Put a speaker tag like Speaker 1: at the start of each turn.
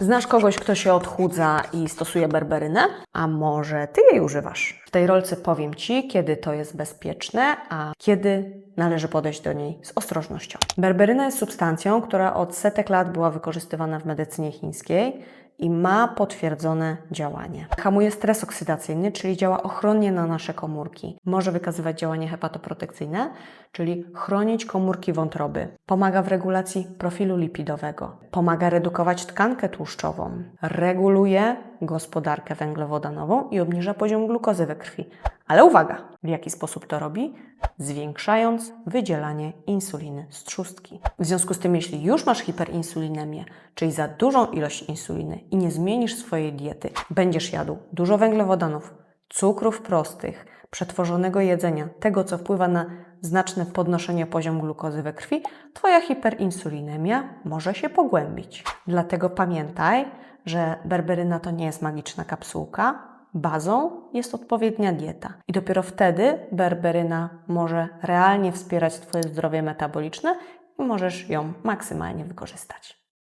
Speaker 1: Znasz kogoś, kto się odchudza i stosuje berberynę? A może ty jej używasz? W tej rolce powiem ci, kiedy to jest bezpieczne, a kiedy należy podejść do niej z ostrożnością. Berberyna jest substancją, która od setek lat była wykorzystywana w medycynie chińskiej i ma potwierdzone działanie. Hamuje stres oksydacyjny, czyli działa ochronnie na nasze komórki. Może wykazywać działanie hepatoprotekcyjne, czyli chronić komórki wątroby. Pomaga w regulacji profilu lipidowego. Pomaga redukować tkankę tłuszczową. Reguluje gospodarkę węglowodanową i obniża poziom glukozy we krwi. Ale uwaga, w jaki sposób to robi? Zwiększając wydzielanie insuliny z trzustki. W związku z tym, jeśli już masz hiperinsulinemię, czyli za dużą ilość insuliny i nie zmienisz swojej diety, będziesz jadł dużo węglowodanów, cukrów prostych, przetworzonego jedzenia, tego co wpływa na znaczne podnoszenie poziomu glukozy we krwi, Twoja hiperinsulinemia może się pogłębić. Dlatego pamiętaj, że berberyna to nie jest magiczna kapsułka, Bazą jest odpowiednia dieta i dopiero wtedy berberyna może realnie wspierać Twoje zdrowie metaboliczne i możesz ją maksymalnie wykorzystać.